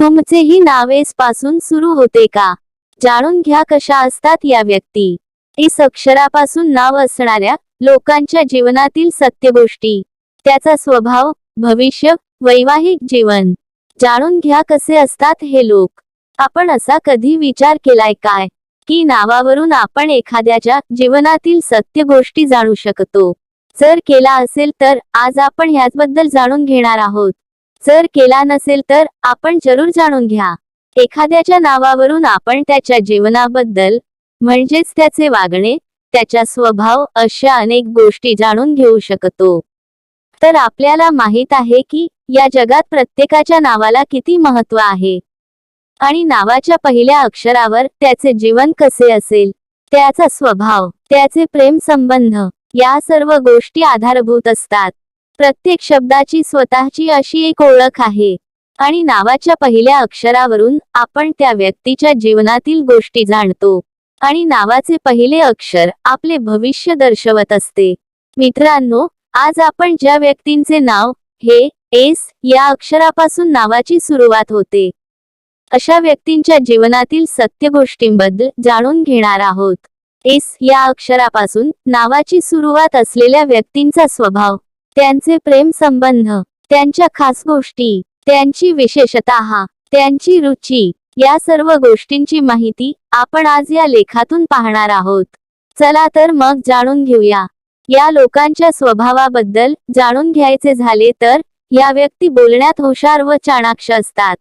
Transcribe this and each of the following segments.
तुमचेही नाव एसपासून सुरू होते का? जाणून घ्या कशा असतात या व्यक्ती. एस अक्षरापासून नाव असणाऱ्या लोकांच्या जीवनातील सत्य गोष्टी त्याचा स्वभाव भविष्य वैवाहिक जीवन. जाणून घ्या कसे असतात हे लोक. आपण असा कधी विचार केलाय काय? की नावावरून आपण एखाद्याच्या जीवनातील सत्य गोष्टी जाणू शकतो. जर केला असेल तर आज आपण ह्याचबद्दल जाणून घेणार आहोत. जर केला नसेल तर आपण जरूर जाणून घ्या. एखाद्याच्या नावावरून आपण त्याच्या जीवनाबद्दल म्हणजेच त्याचे वागणे त्याचा स्वभाव अशा अनेक गोष्टी जाणून घेऊ शकतो. तर आपल्याला माहीत आहे की या जगात प्रत्येकाच्या नावाला किती महत्त्व आहे. आणि नावाच्या पहिल्या अक्षरावर त्याचे जीवन कसे असेल त्याचा स्वभाव त्याचे प्रेम संबंध या सर्व गोष्टी आधारभूत असतात. प्रत्येक शब्दाची स्वतःची अशी एक ओळख आहे. आणि नावाच्या पहिल्या अक्षरावरून आपण त्या व्यक्तीच्या जीवनातील गोष्टी जाणतो. आणि नावाचे पहिले अक्षर आपले भविष्य दर्शवत असते. मित्रांनो आज आपण ज्या व्यक्तींचे नाव हे एस या अक्षरापासून नावाची सुरुवात होते. अशा व्यक्तींच्या जीवनातील सत्य गोष्टींबद्दल जाणून घेणार आहोत. एस या अक्षरापासून नावाची सुरुवात असलेल्या व्यक्तींचा स्वभाव. त्यांचे प्रेम संबंध त्यांच्या खास गोष्टी त्यांची विशेषतः त्यांची रुची या सर्व गोष्टींची माहिती आपण आज या लेखातून पाहणार आहोत. चला तर मग जाणून घेऊया. या लोकांच्या स्वभावाबद्दल जाणून घ्यायचे झाले तर या व्यक्ती बोलण्यात हुशार व चाणाक्ष असतात.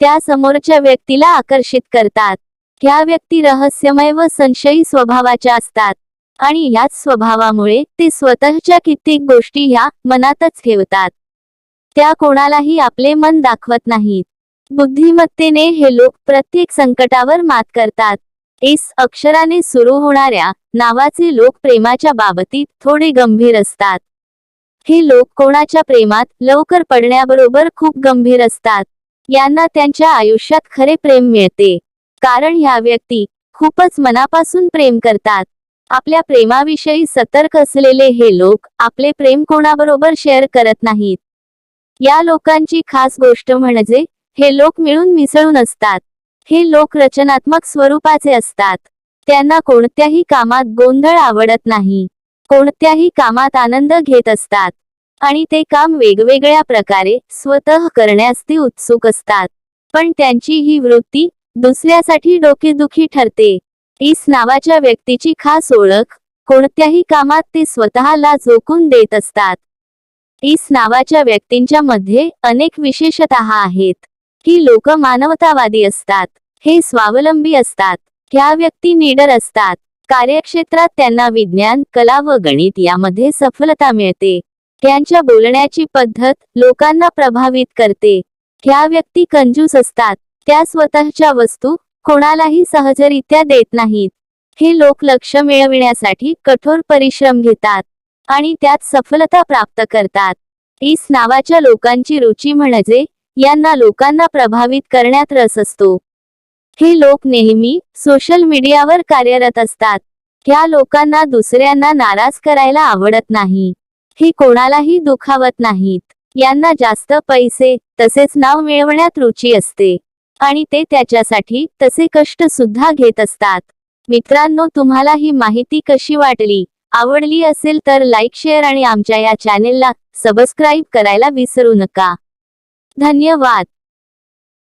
त्या समोरच्या व्यक्तीला आकर्षित करतात. ह्या व्यक्ती रहस्यमय व संशयी स्वभावाच्या असतात. आणि याच स्वभावामुळे ते स्वतःच्या कित्येक गोष्टी ह्या मनातच ठेवतात. त्या कोणालाही आपले मन दाखवत नाहीत. बुद्धिमत्तेने हे लोक प्रत्येक संकटावर मात करतात. एस अक्षराने सुरू होणाऱ्या नावाचे लोक प्रेमाच्या बाबतीत थोडे गंभीर असतात. हे लोक कोणाच्या प्रेमात लवकर पडण्याबरोबर खूप गंभीर असतात. यांना त्यांच्या आयुष्यात खरे प्रेम मिळते. कारण ह्या व्यक्ती खूपच मनापासून प्रेम करतात. आपल्या प्रेमाविषयी सतर्क असलेले हे लोक आपले प्रेम कोणाबरोबर शेअर करत नाहीत. या लोकांची खास गोष्ट म्हणजे हे लोक मिळून मिसळून असतात. हे लोक रचनात्मक स्वरूपाचे असतात. त्यांना कोणत्याही कामात गोंधळ आवडत नाही. कोणत्याही कामात आनंद घेत असतात. आणि ते काम वेगवेगळ्या प्रकारे स्वतः करण्यास ते उत्सुक असतात. पण त्यांची ही वृत्ती दुसऱ्यासाठी डोकेदुखी ठरते. इस नावाच्या व्यक्तीची खास ओळख कोणत्याही कामात ते स्वतःला झोकून देत असतात. इस नावाच्या व्यक्तींच्या मध्ये अनेक विशेषतः आहेत. ही लोक मानवतावादी असतात हे स्वावलंबी असतात ह्या व्यक्ती निडर असतात. कार्यक्षेत्रात त्यांना विज्ञान कला व गणित यामध्ये सफलता मिळते. त्यांच्या बोलण्याची पद्धत लोकांना प्रभावित करते. ह्या व्यक्ती कंजूस असतात त्या स्वतःच्या वस्तू कोणालाही सहजरित्या देत नाहीत. हे लोक लक्ष मिळविण्यासाठी कठोर परिश्रम घेतात आणि त्यात सफलता प्राप्त करतात. इस नावाच्या लोकांची रुची म्हणजे यांना लोकांना प्रभावित करण्यात रस असतो. हे लोक नेहमी सोशल मीडियावर कार्यरत असतात. ह्या लोकांना दुसऱ्यांना नाराज करायला आवडत नाही. हे कोणालाही दुखावत नाहीत. यांना जास्त पैसे तसेच नाव मिळवण्यात रुची असते. आणि ते त्याच्यासाठी तसे कष्ट सुद्धा घेत असतात. मित्रांनो तुम्हाला ही माहिती कशी वाटली? आवडली असेल तर लाईक शेअर आणि आमच्या या चॅनेलला सबस्क्राईब करायला विसरू नका. धन्यवाद.